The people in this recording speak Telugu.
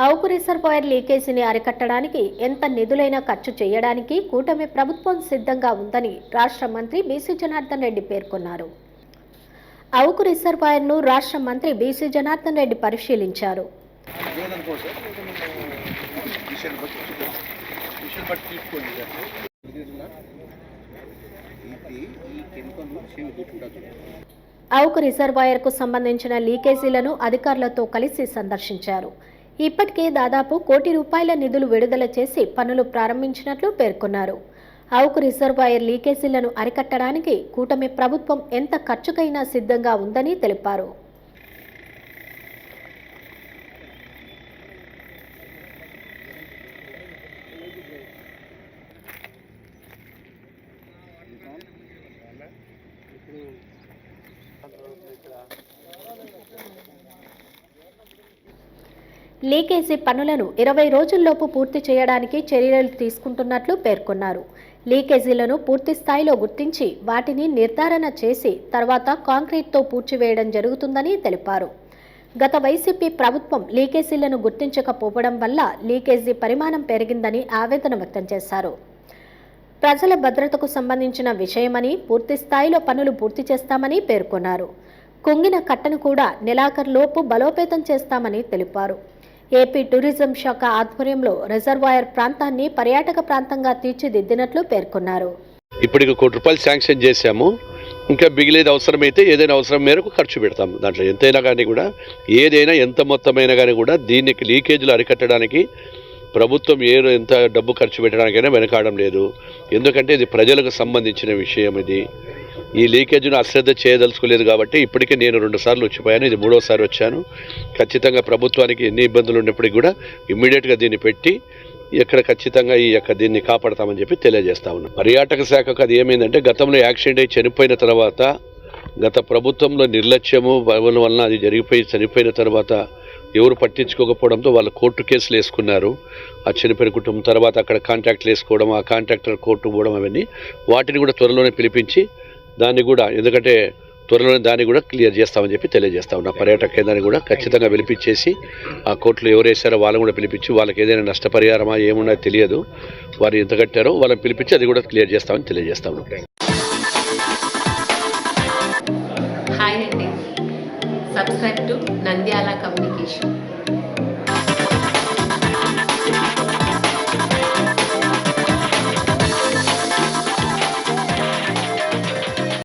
అవుకు రిజర్వాయర్ లీకేజీని అరికట్టడానికి ఎంత నిధులైనా ఖర్చు చేయడానికి కూటమి ప్రభుత్వం సిద్ధంగా ఉందని రాష్ట్ర మంత్రి బీసీ జనార్దన్ రెడ్డి పేర్కొన్నారు. అవుకు రిజర్వాయర్ను రాష్ట్ర మంత్రి బీసీ జనార్దన్ రెడ్డి పరిశీలించారు. అవుకు రిజర్వాయర్కు సంబంధించిన లీకేజీలను అధికారులతో కలిసి సందర్శించారు. ఇప్పటికే దాదాపు కోటి రూపాయల నిధులు విడుదల చేసి పనులు ప్రారంభించినట్లు పేర్కొన్నారు. అవుకు రిజర్వాయర్ లీకేజీలను అరికట్టడానికి కూటమి ప్రభుత్వం ఎంత ఖర్చుకైనా సిద్ధంగా ఉందని తెలిపారు. లీకేజీ పనులను ఇరవై రోజుల్లోపు పూర్తి చేయడానికి చర్యలు తీసుకుంటున్నట్లు పేర్కొన్నారు. లీకేజీలను పూర్తి స్థాయిలో గుర్తించి వాటిని నిర్ధారణ చేసి తర్వాత కాంక్రీట్తో పూడ్చివేయడం జరుగుతుందని తెలిపారు. గత వైసీపీ ప్రభుత్వం లీకేజీలను గుర్తించకపోవడం వల్ల లీకేజీ పరిమాణం పెరిగిందని ఆవేదన వ్యక్తం చేశారు. ప్రజల భద్రతకు సంబంధించిన విషయమని పూర్తి స్థాయిలో పనులు పూర్తి చేస్తామని పేర్కొన్నారు. కుంగిన కట్టను కూడా నెలాఖరులోపు బలోపేతం చేస్తామని తెలిపారు. ఏపీ టూరిజం శాఖ ఆధ్వర్యంలో రిజర్వాయర్ ప్రాంతాన్ని పర్యాటక ప్రాంతంగా తీర్చిదిద్దినట్లు పేర్కొన్నారు. ఇప్పటికి కోటి రూపాయలు శాంక్షన్ చేశాము. ఇంకా మిగిలేదు అవసరమైతే ఏదైనా అవసరం మేరకు ఖర్చు పెడతాం దాంట్లో. ఎంతైనా కానీ కూడా ఏదైనా ఎంత మొత్తమైనా కానీ కూడా దీనికి లీకేజీలు అరికట్టడానికి ప్రభుత్వం ఏ ఎంత డబ్బు ఖర్చు పెట్టడానికైనా వెనకాడడం లేదు. ఎందుకంటే ఇది ప్రజలకు సంబంధించిన విషయం ఇది. ఈ లీకేజ్ను అశ్రద్ధ చేయదలుచుకోలేదు కాబట్టి ఇప్పటికే నేను రెండు సార్లు వచ్చిపోయాను. ఇది మూడోసారి వచ్చాను. ఖచ్చితంగా ప్రభుత్వానికి ఎన్ని ఇబ్బందులు ఉన్నప్పటికీ కూడా ఇమ్మీడియట్గా దీన్ని పెట్టి ఇక్కడ ఖచ్చితంగా ఈ యొక్క దీన్ని కాపాడతామని చెప్పి తెలియజేస్తా ఉన్నాం. పర్యాటక శాఖకు అది ఏమైందంటే గతంలో యాక్సిడెంట్ అయి చనిపోయిన తర్వాత గత ప్రభుత్వంలో నిర్లక్ష్యము వలన అది జరిగిపోయి చనిపోయిన తర్వాత ఎవరు పట్టించుకోకపోవడంతో వాళ్ళు కోర్టు కేసులు వేసుకున్నారు. ఆ చనిపోయిన కుటుంబం తర్వాత అక్కడ కాంట్రాక్ట్లు వేసుకోవడం ఆ కాంట్రాక్టర్ కోర్టు పోవడం అవన్నీ వాటిని కూడా త్వరలోనే పిలిపించి దాన్ని కూడా ఎందుకంటే త్వరలోనే దాన్ని కూడా క్లియర్ చేస్తామని చెప్పి తెలియజేస్తా ఉన్నా. పర్యాటక కేంద్రాన్ని కూడా ఖచ్చితంగా పిలిపించేసి ఆ కోర్టులో ఎవరు వేసారో వాళ్ళని కూడా పిలిపించి వాళ్ళకి ఏదైనా నష్టపరిహారమా ఏమున్నా తెలియదు. వారు ఎంత కట్టారో వాళ్ళని పిలిపించి అది కూడా క్లియర్ చేస్తామని తెలియజేస్తా ఉన్నాం. హాయ్ అండి. Subscribe to Nandyala communication.